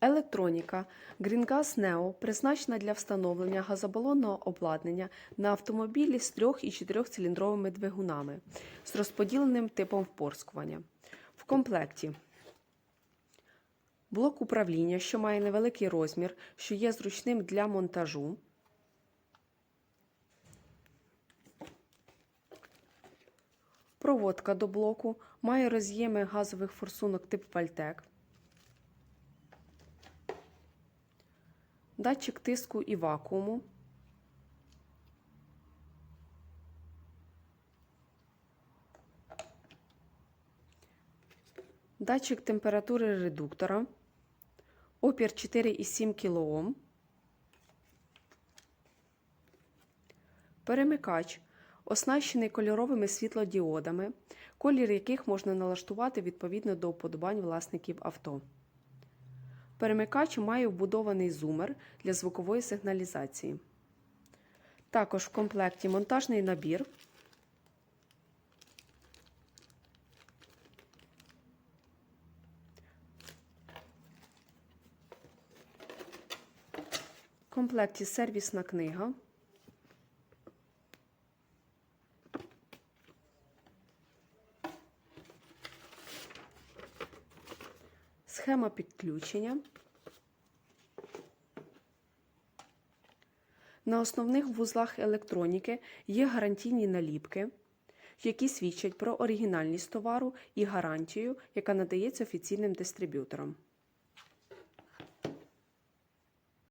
Електроніка GreenGas Neo призначена для встановлення газобалонного обладнання на автомобілі з 3 і 4 циліндровими двигунами з розподіленим типом впорскування. В комплекті блок управління, що має невеликий розмір, що є зручним для монтажу. Проводка до блоку має роз'єми газових форсунок тип Вальтек. Датчик тиску і вакууму. Датчик температури редуктора. Опір 4,7 кОм. Перемикач, оснащений кольоровими світлодіодами, колір яких можна налаштувати відповідно до уподобань власників авто. Перемикач має вбудований зумер для звукової сигналізації. Також в комплекті монтажний набір. В комплекті сервісна книга. Схема підключення. На основних вузлах електроніки є гарантійні наліпки, які свідчать про оригінальність товару і гарантію, яка надається офіційним дистриб'ютором.